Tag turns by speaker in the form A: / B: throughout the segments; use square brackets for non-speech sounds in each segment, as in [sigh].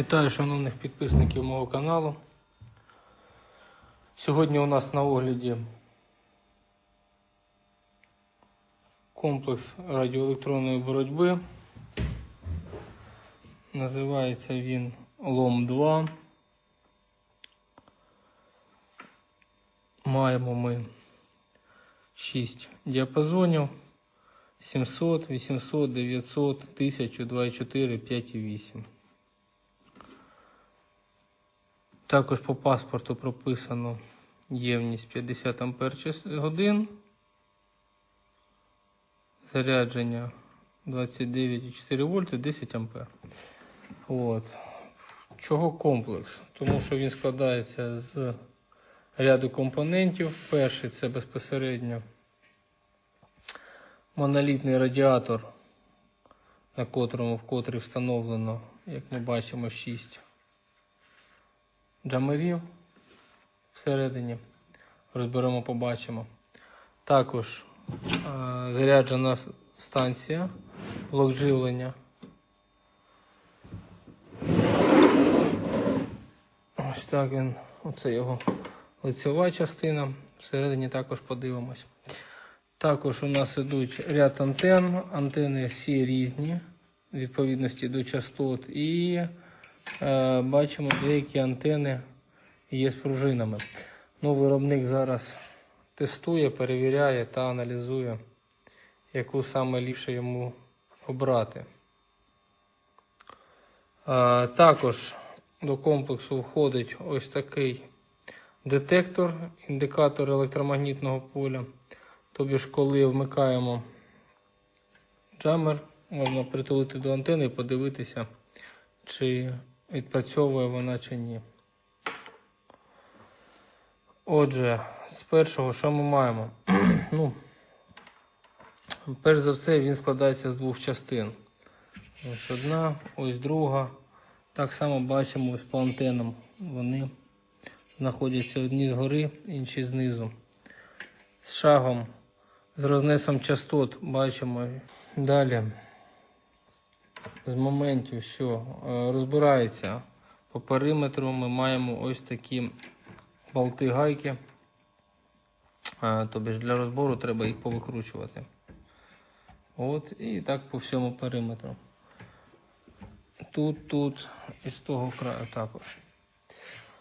A: Вітаю шановних підписників мого каналу. Сьогодні у нас на огляді комплекс радіоелектронної боротьби. Називається він лом 2. Маємо ми 6 діапазонів 700, 800, 900, 1000, 2,4, 5,8. Також по паспорту прописано ємність 50 ампер годин. Зарядження 29,4 вольти, 10 ампер. От. Чого комплекс? Тому що він складається з ряду компонентів. Перший це безпосередньо монолітний радіатор, на котрому в котрий встановлено, як ми бачимо, 6 джамерів всередині. Розберемо, побачимо. Також е, заряджена станція, блок живлення. Ось так він, оце його лицьова частина. Всередині також подивимось. Також у нас ідуть ряд антенн. Антени всі різні, в відповідності до частот. І бачимо, деякі антени є з пружинами. Ну, виробник зараз тестує, перевіряє та аналізує, яку саме ліпше йому обрати. Е, також до комплексу входить ось такий детектор, індикатор електромагнітного поля. Тобі ж, коли вмикаємо джамер, можна притулити до антени і подивитися, чи відпрацьовує вона чи ні. Отже, з першого, що ми маємо? [clears throat] ну, перш за все, він складається з двох частин. Ось одна, ось друга. Так само бачимо ось по антенам. Вони знаходяться одні згори, інші знизу. З шагом, з рознесом частот бачимо далі. З моментів, що е, розбирається по периметру, ми маємо ось такі болти гайки. Тобі ж для розбору треба їх повикручувати. От, і так по всьому периметру. Тут, тут і з того краю також.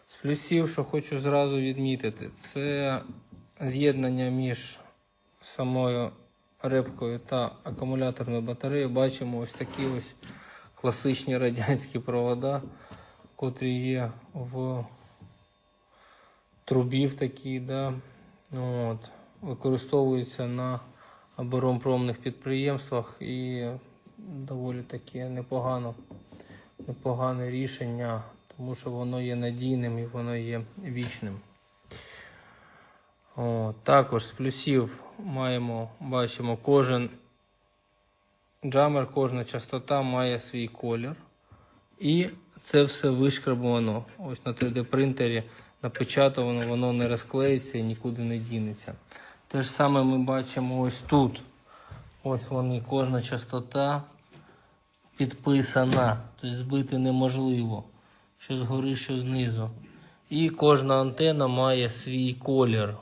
A: З плюсів, що хочу зразу відмітити, це з'єднання між самою репкою та акумуляторною батареєю. Бачимо ось такі ось класичні радянські провода, котрі є в трубі в такій, да. От. Використовуються на оборонпромних підприємствах і доволі таке непогано, непогане рішення, тому що воно є надійним і воно є вічним. О, також з плюсів маємо, бачимо, кожен джамер, кожна частота має свій колір. І це все вишкрабовано. Ось на 3D принтері напечатано, воно не розклеїться і нікуди не дінеться. Те ж саме ми бачимо ось тут. Ось вони, кожна частота підписана. Тобто збити неможливо. Що згори, що знизу. І кожна антена має свій колір.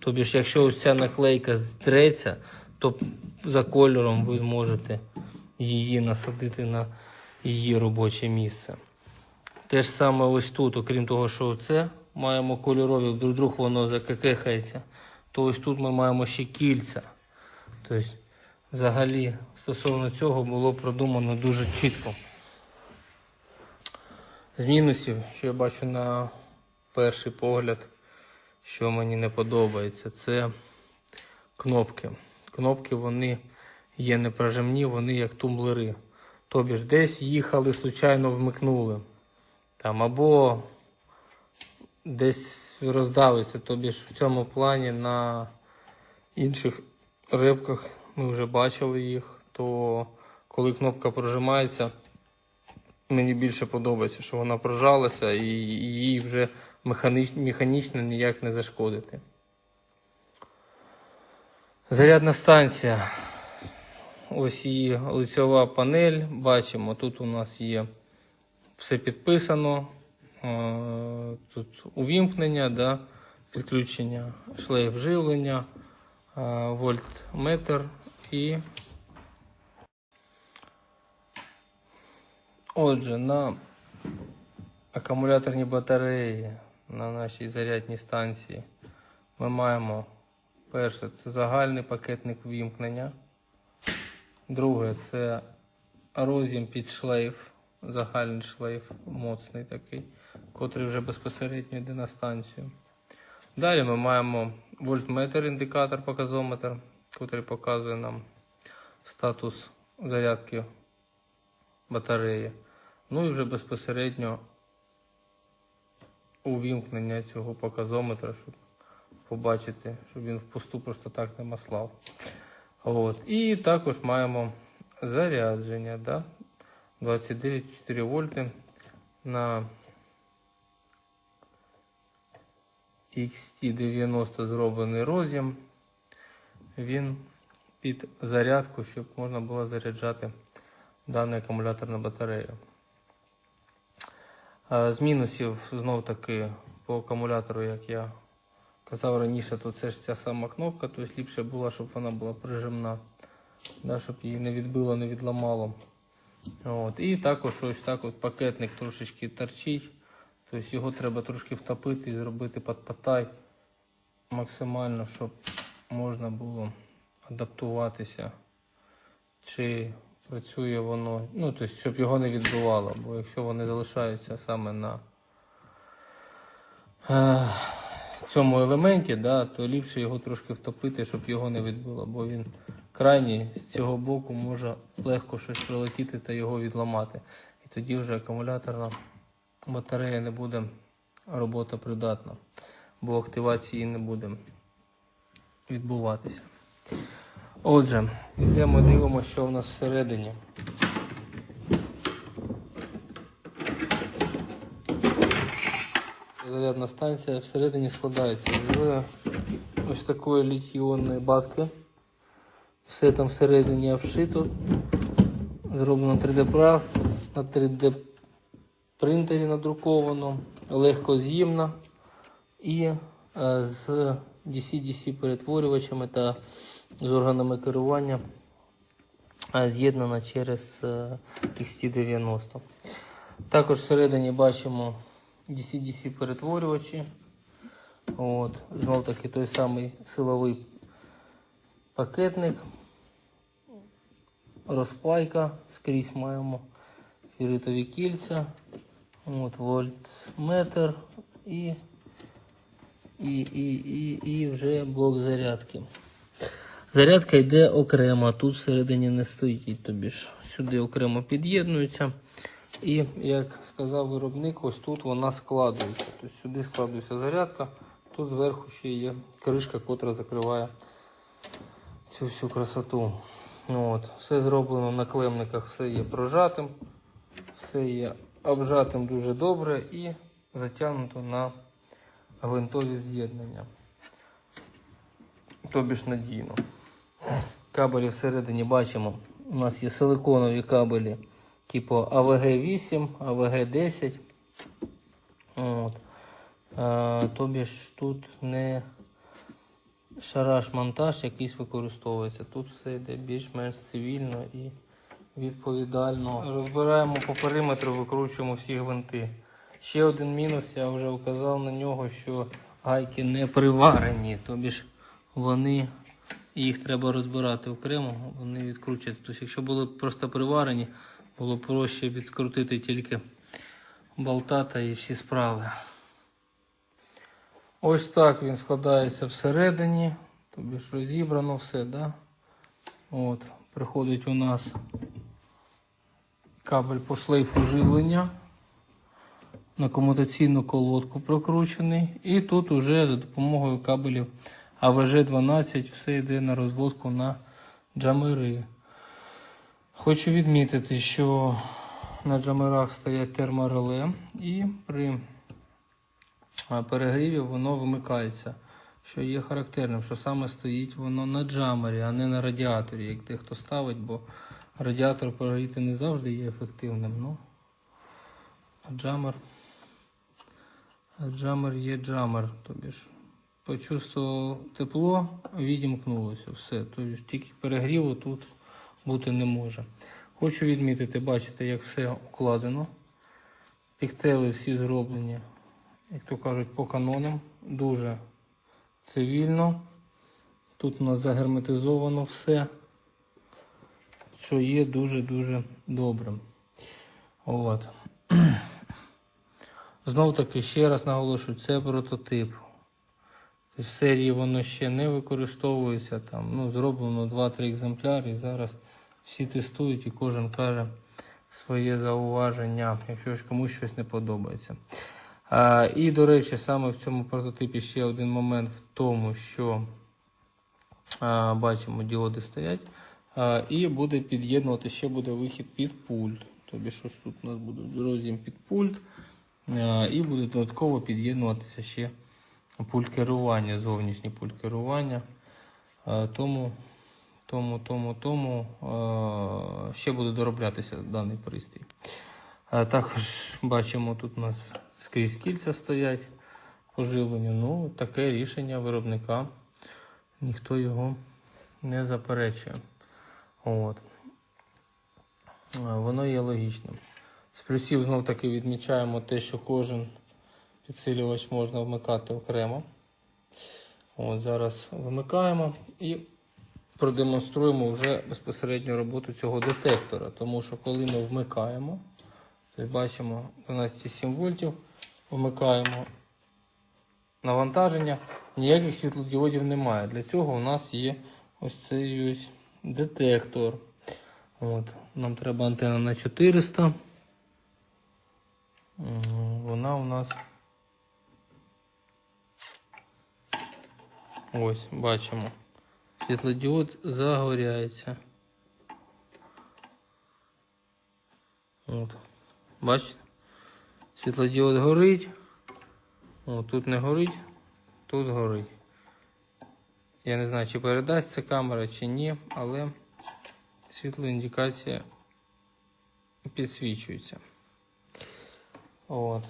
A: Тобі ж, якщо ось ця наклейка здреться, то за кольором ви зможете її насадити на її робоче місце. Те ж саме ось тут, окрім того, що це маємо кольорові, вдруг воно закекехається, то ось тут ми маємо ще кільця. Тобто, взагалі, стосовно цього було продумано дуже чітко. З мінусів, що я бачу на перший погляд, що мені не подобається, це кнопки. Кнопки вони є неприжимні, вони як тумблери. Тобі ж десь їхали, случайно вмикнули. Там, або десь роздавиться. Тобі ж в цьому плані на інших рибках ми вже бачили їх, то коли кнопка прожимається, мені більше подобається, що вона прожалася і їй вже механічно ніяк не зашкодити. Зарядна станція. Ось її лицьова панель. Бачимо, тут у нас є все підписано. Е, Тут увімкнення, да, підключення шлейф живлення, е, вольтметр і. Отже, на акумуляторній батареї на нашій зарядній станції ми маємо перше це загальний пакетник вімкнення. Друге це розім під шлейф, загальний шлейф, моцний такий, котрий вже безпосередньо йде на станцію. Далі ми маємо вольтметр, індикатор, показометр, котрий показує нам статус зарядки батареї. Ну і вже безпосередньо увімкнення цього показометра, щоб побачити, щоб він впусту просто так не маслав. От. І також маємо зарядження, да? 29,4 вольти на XT90 зроблений розім. Він під зарядку, щоб можна було заряджати даний акумулятор на батарею. З мінусів знов таки по акумулятору, як я казав раніше, то це ж ця сама кнопка, тобто ліпше було, щоб вона була прижимна, да, щоб її не відбило, не відламало. От. І також ось так от пакетник трошечки торчить, тобто його треба трошки втопити і зробити під патай максимально, щоб можна було адаптуватися, чи працює воно, ну, тобто, щоб його не відбивало, бо якщо вони залишаються саме на е, цьому елементі, да, то ліпше його трошки втопити, щоб його не відбило, бо він крайній з цього боку може легко щось прилетіти та його відламати. І тоді вже акумуляторна батарея не буде робота придатна, бо активації не буде відбуватися. Отже, йдемо дивимося, що в нас всередині. Зарядна станція всередині складається з ось такої літіонної батки. Все там всередині обшито. Зроблено 3D-прас, на 3D принтері надруковано, легко з'їмно і е, з DC-DC перетворювачами та з органами керування з'єднана через е, XT90. Також всередині бачимо DC-DC перетворювачі. От, знов таки той самий силовий пакетник, розпайка, скрізь маємо фіритові кільця, от, вольтметр і, і, і, і, і вже блок зарядки. Зарядка йде окремо, тут всередині не стоїть, тобі ж сюди окремо під'єднується. І, як сказав виробник, ось тут вона складується. Тобто сюди складується зарядка, тут зверху ще є кришка, котра закриває цю всю красоту. От. Все зроблено на клемниках, все є прожатим, все є обжатим дуже добре і затягнуто на гвинтові з'єднання. Тобі ж надійно. Кабелі всередині бачимо. У нас є силиконові кабелі типу AVG8, AVG10. От. А, тобі ж тут не шараш-монтаж якийсь використовується. Тут все йде більш-менш цивільно і відповідально. Розбираємо по периметру, викручуємо всі гвинти. Ще один мінус, я вже вказав на нього, що гайки не приварені, тобі ж вони їх треба розбирати окремо, вони відкручують. Тобто, якщо були просто приварені, було проще відкрутити тільки болта та і всі справи. Ось так він складається всередині, тобі ж розібрано все, да? От, приходить у нас кабель по шлейфу живлення на комутаційну колодку прокручений. І тут уже за допомогою кабелів АВЖ-12 все йде на розводку на джамери. Хочу відмітити, що на джамерах стоять термореле і при а, перегріві воно вимикається, що є характерним, що саме стоїть воно на джамері, а не на радіаторі, як дехто ставить, бо радіатор прогріти не завжди є ефективним. Ну, А джамер. А джамер є джамер. Тобі ж почувствував тепло, відімкнулося. Все. Тобто тільки перегріву тут бути не може. Хочу відмітити, бачите, як все укладено. Піктели всі зроблені, як то кажуть, по канонам. Дуже цивільно. Тут у нас загерметизовано все, що є дуже-дуже добрим. От. [clears throat] Знов таки ще раз наголошую, це прототип. В серії воно ще не використовується. Там, ну, зроблено 2-3 екземпляри і зараз всі тестують і кожен каже своє зауваження, якщо ж комусь щось не подобається. А, і, до речі, саме в цьому прототипі ще один момент в тому, що а, бачимо, діоди стоять. А, і буде під'єднувати, ще буде вихід під пульт. Тобі щось тут у нас буде розім під пульт. А, і буде додатково під'єднуватися ще пульт керування, зовнішній пульт керування. Тому, тому, тому, тому ще буде дороблятися даний пристрій. Також бачимо, тут у нас скрізь кільця стоять по живленню. Ну, таке рішення виробника. Ніхто його не заперечує. От. Воно є логічним. З плюсів знов таки відмічаємо те, що кожен підсилювач можна вмикати окремо. От Зараз вимикаємо і продемонструємо вже безпосередньо роботу цього детектора. Тому що коли ми вмикаємо, то бачимо 12,7 вольтів, вмикаємо навантаження, ніяких світлодіодів немає. Для цього у нас є ось цей ось детектор. От. Нам треба антенна на 400. Вона у нас. Ось, бачимо. Світлодіод загоряється. От. Бачите? Світлодіод горить. О, тут не горить, тут горить. Я не знаю, чи передасть ця камера, чи ні, але світлоіндикація підсвічується. От.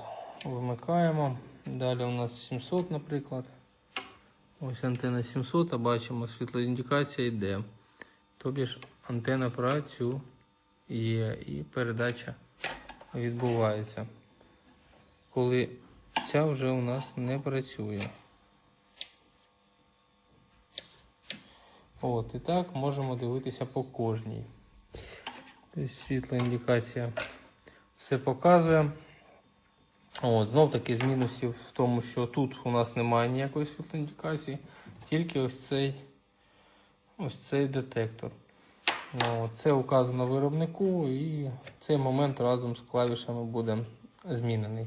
A: Вимикаємо. Далі у нас 700, наприклад. Ось антенна 700, а бачимо, світлоіндикація йде. Тобі ж антенна працює і передача відбувається. Коли ця вже у нас не працює. От, і так можемо дивитися по кожній. Тобто світла індикація все показує. От, знов таки з мінусів в тому, що тут у нас немає ніякої світлоіндикації, тільки ось цей, ось цей детектор. От, це указано виробнику і цей момент разом з клавішами буде змінений.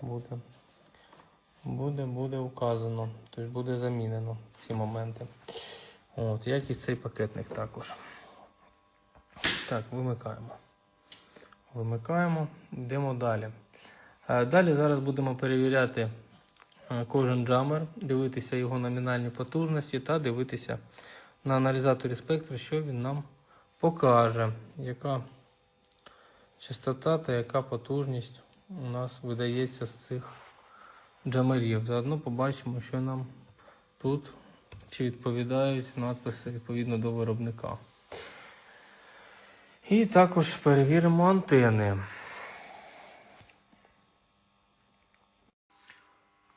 A: Буде, буде, буде указано, тобто буде замінено ці моменти. От, як і цей пакетник також. Так, вимикаємо. Вимикаємо, йдемо далі. Далі зараз будемо перевіряти е, кожен джамер, дивитися його номінальні потужності та дивитися на аналізаторі спектра, що він нам покаже, яка частота та яка потужність у нас видається з цих джамерів. Заодно побачимо, що нам тут чи відповідають надписи відповідно до виробника. І також перевіримо антени.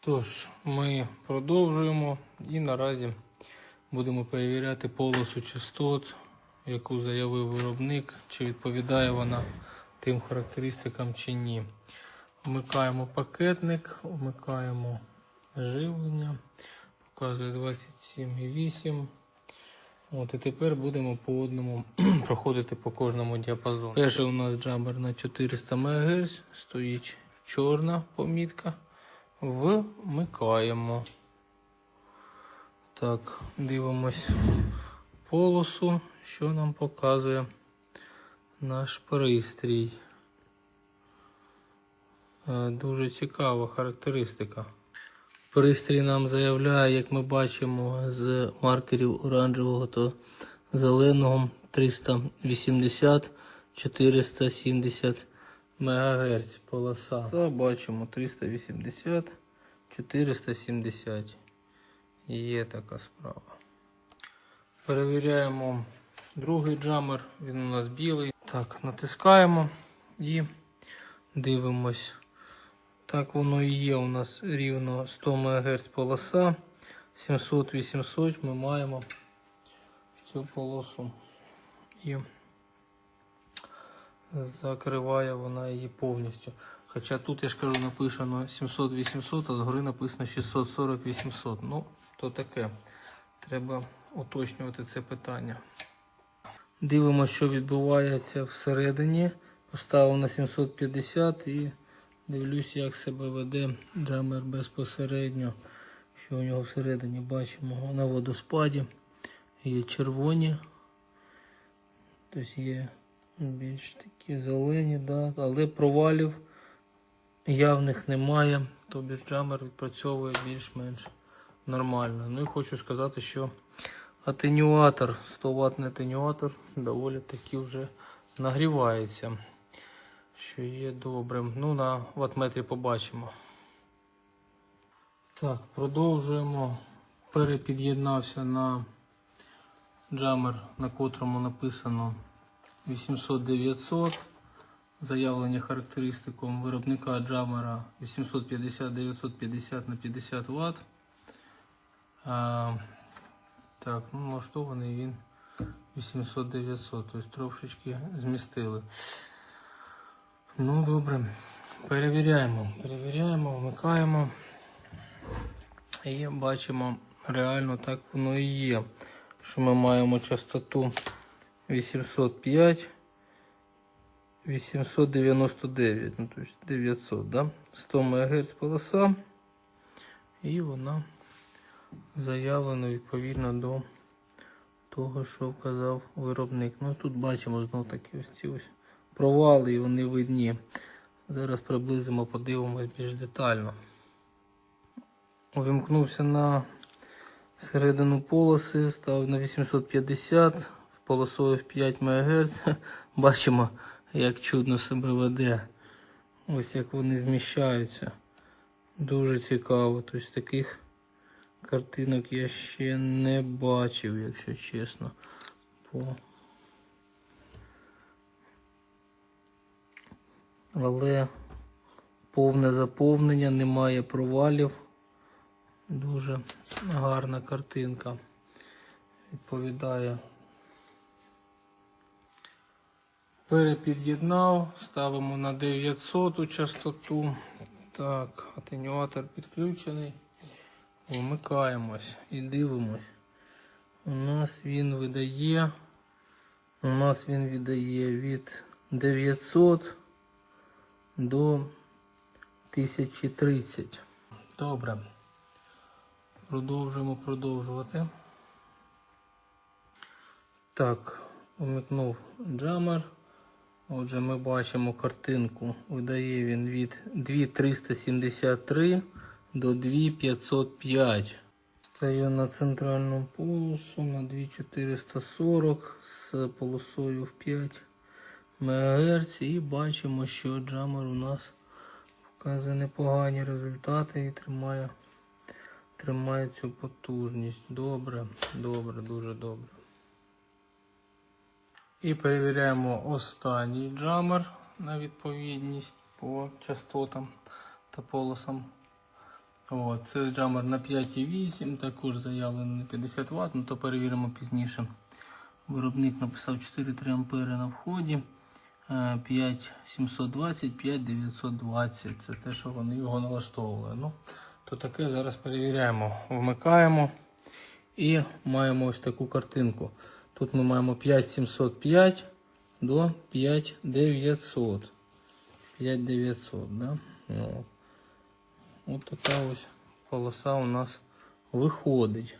A: Тож, ми продовжуємо і наразі будемо перевіряти полосу частот, яку заявив виробник, чи відповідає вона тим характеристикам чи ні. Вмикаємо пакетник, вмикаємо живлення, показує 27,8. От, і тепер будемо по одному [clears throat] проходити по кожному діапазону. Перший у нас джамбер на 400 МГц, стоїть чорна помітка. Вмикаємо. Так, дивимось полосу, що нам показує наш пристрій. Е, Дуже цікава характеристика. Пристрій нам заявляє, як ми бачимо, з маркерів оранжевого та зеленого 380, 470 МГц полоса. Це бачимо 380, 470. Є така справа. Перевіряємо другий джамер, він у нас білий. Так, натискаємо і дивимось. Так воно і є у нас рівно 100 МГц полоса. 700-800 ми маємо цю полосу. І закриває вона її повністю. Хоча тут я ж кажу написано 700-800, а згори написано 640-800. Ну, то таке. Треба уточнювати це питання. Дивимося, що відбувається всередині. Поставив на 750 і дивлюсь, як себе веде драмер безпосередньо. Що у нього всередині бачимо на водоспаді. Є червоні. Тобто є більш такі зелені, да, але провалів явних немає. Тобі ж джамер відпрацьовує більш-менш нормально. Ну і хочу сказати, що атенюатор, 100 ваттний атенюатор доволі таки вже нагрівається. Що є добрим. Ну, на ваттметрі побачимо. Так, продовжуємо. Перепід'єднався на джамер, на котрому написано 800-900. Заявлення характеристиком виробника джамера 850-950 на 50 Вт. А, так, ну, налаштований він 800-900, тобто трошечки змістили. Ну, добре. Перевіряємо. Перевіряємо, вмикаємо. І бачимо, реально так воно і є. Що ми маємо частоту 805, 899, ну, тобто 900, да? 100 МГц полоса. І вона заявлена відповідно до того, що вказав виробник. Ну тут бачимо знову таки ось ці ось провали, і вони видні. Зараз приблизимо, подивимось більш детально. Увімкнувся на середину полоси, став на 850, в полосою в 5 МГц. [laughs] Бачимо, як чудно себе веде. Ось як вони зміщаються. Дуже цікаво. Тобто таких картинок я ще не бачив, якщо чесно. По... Але повне заповнення, немає провалів. Дуже гарна картинка. Відповідає. Перепід'єднав, ставимо на 900 частоту. Так, атенюатор підключений. Вмикаємось і дивимось. У нас він видає. У нас він видає від 900 до 1030. Добре. Продовжуємо продовжувати. Так, умикнув джамер. Отже, ми бачимо картинку. Видає він від 2373 до 2505. Стаю на центральну полосу на 2440 з полосою в 5 МГц і бачимо, що джамер у нас показує непогані результати і тримає, тримає цю потужність. Добре, добре, дуже добре. І перевіряємо останній джамер на відповідність по частотам та полосам. О, це джамер на 5,8, також заявлений на 50 Вт, ну то перевіримо пізніше. Виробник написав 4-3 ампери на вході. 5720, 5920. Це те, що вони його налаштовували. Ну, то таке зараз перевіряємо. Вмикаємо і маємо ось таку картинку. Тут ми маємо 5705 до 5900. 5900, да? От. От така ось полоса у нас виходить.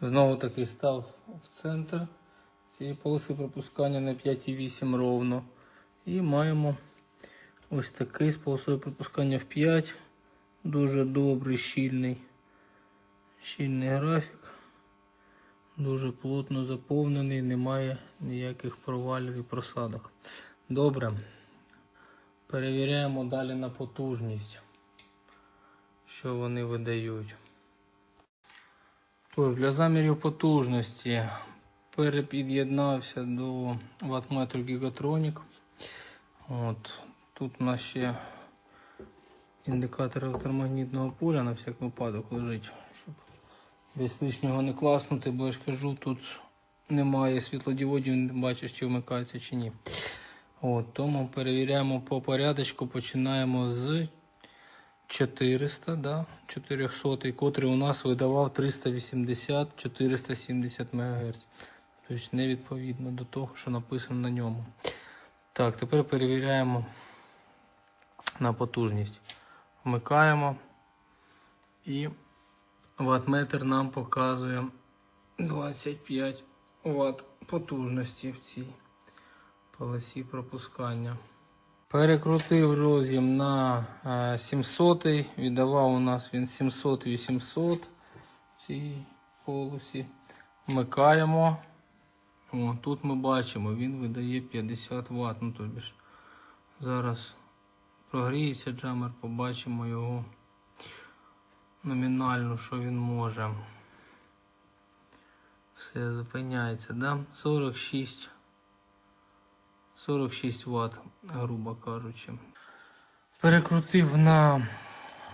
A: Знову таки став в центр цієї полоси пропускання на 5,8 ровно. І маємо ось такий з полосою пропускання в 5. Дуже добрий, щільний, щільний графік. Дуже плотно заповнений, немає ніяких провалів і просадок. Добре. Перевіряємо далі на потужність, що вони видають. Тож, для замірів потужності перепід'єднався до ваттметру Gigatronic. От. Тут у нас ще індикатор електромагнітного поля на всяк випадок лежить, десь лишнього не класнути, бо я ж кажу, тут немає світлодіодів, не бачиш, чи вмикається чи ні. От, тому перевіряємо по порядочку, починаємо з 400, да, 400, котрий у нас видавав 380-470 МГц. Тобто не відповідно до того, що написано на ньому. Так, тепер перевіряємо на потужність. Вмикаємо і ваттметр нам показує 25 Вт потужності в цій полосі пропускання. Перекрутив роз'єм на е, 700, віддавав у нас він 700-800 в цій полосі. Вмикаємо. О, тут ми бачимо, він видає 50 Вт. Ну, тобі ж зараз прогріється джамер, побачимо його номінально, що він може. Все зупиняється, да? 46 46 Вт, грубо кажучи. Перекрутив на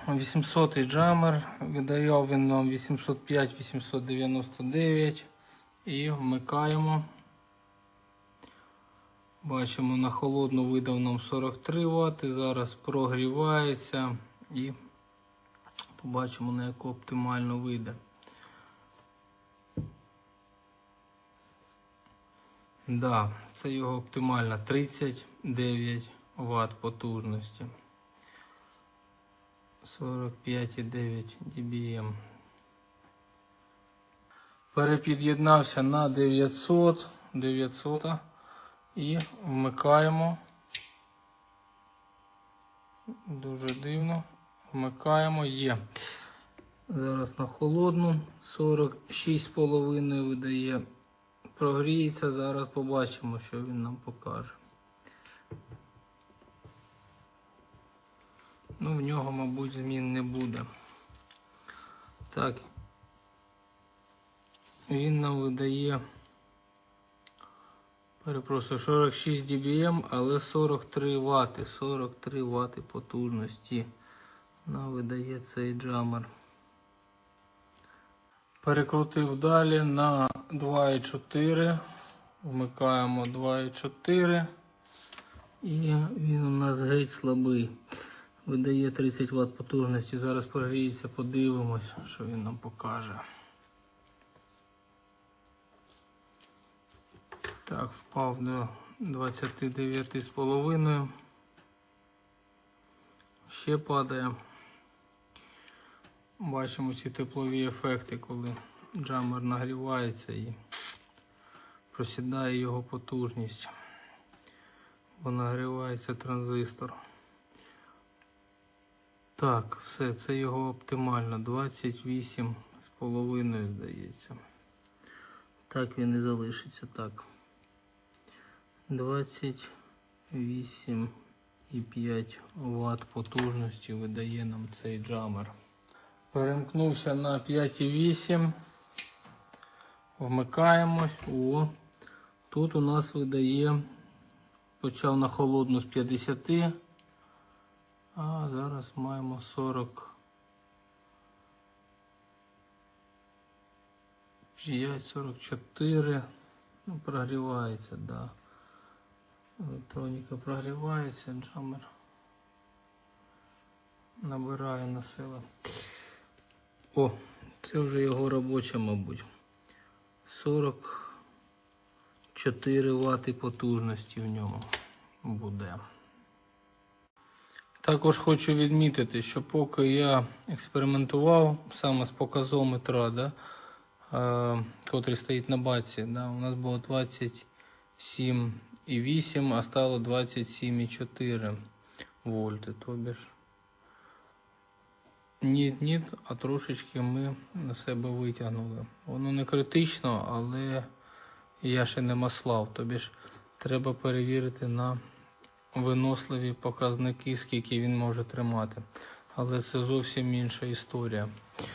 A: 800 джамер, видавав він нам 805-899 і вмикаємо. Бачимо, на холодну видав нам 43 Вт, зараз прогрівається і побачимо на яку оптимально вийде. Да, це його оптимальна 39 Вт потужності. 45,9 dBm. Перепід'єднався на 900, 900 і вмикаємо. Дуже дивно. Вмикаємо є. Зараз на холодну 46,5 видає. Прогріється, зараз побачимо, що він нам покаже. Ну, в нього, мабуть, змін не буде. Так. Він нам видає. Перепрошую, 46 dBm, але 43 Вт. 43 Вт потужності нам видає цей джамер. Перекрутив далі на 2,4. Вмикаємо 2,4. І він у нас геть слабий. Видає 30 Вт потужності. Зараз прогріється, подивимось, що він нам покаже. Так, впав до 29,5. Ще падає. Бачимо ці теплові ефекти, коли джамер нагрівається і просідає його потужність, бо нагрівається транзистор. Так, все, це його оптимально. 28,5 здається. Так він і залишиться так. 28,5 Вт потужності видає нам цей джамер. Перемкнувся на 5,8. Вмикаємось. О, тут у нас видає, почав на холодну з 50, а зараз маємо 40. 5,44. Ну, прогрівається, да. Електроніка прогрівається, джамер набирає на силу. О, це вже його робоча, мабуть. 44 Вт потужності в ньому буде. Також хочу відмітити, що поки я експериментував саме з показометра, да, е, котрий стоїть на баці, да, у нас було 27,8, а стало 27,4 вольти. Тобі ж ні, ні, а трошечки ми на себе витягнули. Воно не критично, але я ще не маслав. Тобі ж треба перевірити на виносливі показники, скільки він може тримати. Але це зовсім інша історія.